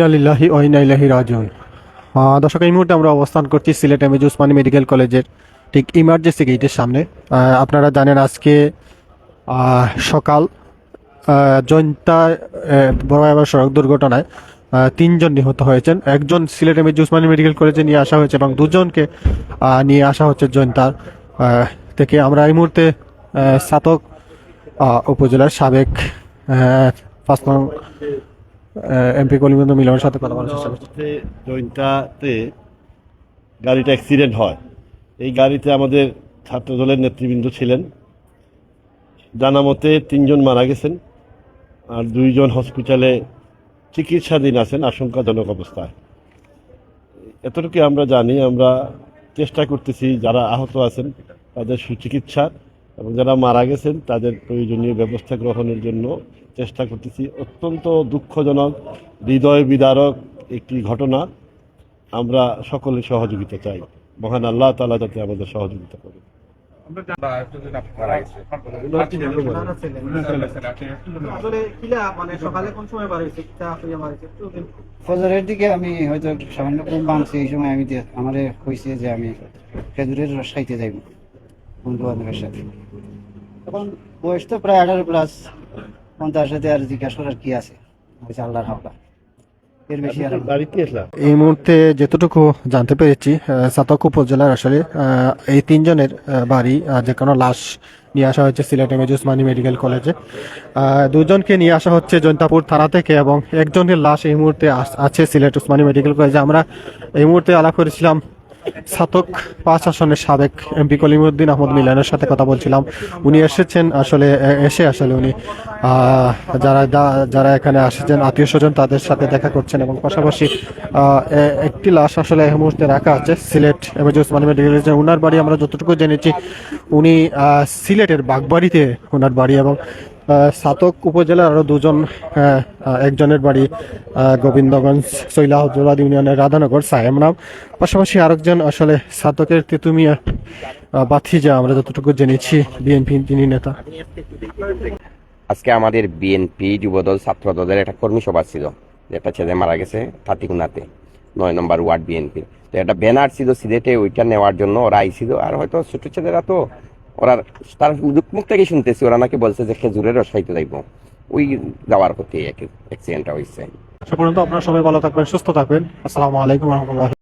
ইনালিল্লাহি ও ইনাইলাহি রাজিউন। আহ, দর্শক এই মুহূর্তে আমরা অবস্থান করছি সিলেট এম উসমানী মেডিকেল কলেজের ঠিক ইমার্জেন্সি গেটের সামনে। আপনারা জানেন আজকে সকাল জৈন্তা বড় সড়ক দুর্ঘটনায় তিনজন নিহত হয়েছেন। একজন সিলেট এম উসমানী মেডিকেল কলেজে নিয়ে আসা হয়েছে এবং দুজনকে নিয়ে আসা হচ্ছে জৈন্তার আহ, থেকে আমরা এই মুহূর্তে সাতক উপজেলার সাবেক এমপি কলিমন্দ মিলনের সাথে কথা বলার চেষ্টা করছি। জৈন্তাতে গাড়িটা অ্যাক্সিডেন্ট হয়। এই গাড়িতে আমাদের ছাত্রদলের নেতৃবৃন্দ ছিলেন। জানা মতে তিনজন মারা গেছেন আর দুইজন হসপিটালে চিকিৎসাধীন আছেন, আশঙ্কাজনক অবস্থায়। এতটুকু আমরা জানি, আমরা চেষ্টা করতেছি, যারা আহত আছেন, তাদের সুচিকিৎসা এবং যারা মারা গেছেন তাদের প্রয়োজনীয় ব্যবস্থা গ্রহণের জন্য চেষ্টা করতেছি। অত্যন্ত দুঃখজনক হৃদয় বিদারক একটি ঘটনা। আমরা সকলে সহযোগিতা চাই। মহান আল্লাহ তালা যাতে আমাদের সহযোগিতা করে মানে হয়েছে? হয়েছে ফজরের দিকে আমি হয়তো সামান্য ঘুম ভাঙছি এই সময় আমি আমারে কইছে যে আমি খেজুরের রস খাইতে যাইব। বন্ধু বান্ধবের সাথে। তখন বয়স তো প্রায় আঠারো প্লাস পঞ্চাশ সাথে আর জিজ্ঞাসা করার কি আছে? হয়েছে আল্লাহর হাওলা। এর বেশি আর বাড়িতে এসলাম এই মুহূর্তে যেতটুকু জানতে পেরেছি সাতক উপজেলার আসলে এই তিনজনের বাড়ি যে কোনো লাশ নিয়ে আসা হয়েছে সিলেট এম উসমানী মেডিকেল কলেজে। দুজনকে নিয়ে আসা হচ্ছে জৈন্তাপুর থানা থেকে এবং একজনের লাশ এই মুহূর্তে আস- আছে সিলেট উসমানী মেডিকেল কলেজে। আমরা এই মুহূর্তে আলাপ করেছিলাম সাতক, পাঁচ আসনের সাবেক এমপি কলিমুদ্দিন আহমদ মিলানের সাথে কথা বলছিলাম। উনি এসেছেন আসলে এসে আসলে উনি যারা যারা এখানে আসেছেন, আত্মীয় স্বজন তাদের সাথে দেখা করছেন এবং পাশাপাশি একটি লাশ আসলে এই মুহূর্তে রাখা আছে, সিলেট এমএজি ওসমানী মেডিকেল উনার বাড়ি আমরা যতটুকু জেনেছি, উনি সিলেটের বাগবাড়িতে ওনার বাড়ি এবং সাতক উপজেলার আরও দুজন একজনের বাড়ি গোবিন্দগঞ্জ সৈলা হজরাদ ইউনিয়নের রাধানগর, সায়েম নাম পাশাপাশি আরেকজন আসলে সাতকের তেতুমিয়া বাথিজা, আমরা যতটুকু জেনেছি বিএনপি তিনি নেতা। আজকে আমাদের বিএনপি যুবদল ছাত্র দলের একটা কর্মী সভা ছিল, যেটা ছেলে মারা গেছে তাঁতিকুনাতে নয় নম্বর ওয়ার্ড বিএনপি তো একটা ব্যানার ছিল সিলেটে, ওইটা নেওয়ার জন্য ওরা আইছিল, আর হয়তো ছোট ছেলেরা তো ওরা তার মুখ থেকে শুনতেছি, ওরা নাকি বলছে যে খেজুরের রস খাইতে যাইব। ওই যাওয়ার প্রতি অ্যাক্সিডেন্টটা হয়েছে সে পর্যন্ত আপনারা সবাই ভালো থাকবেন, সুস্থ থাকবেন। আসসালামু আলাইকুম রহমতুল্লাহ।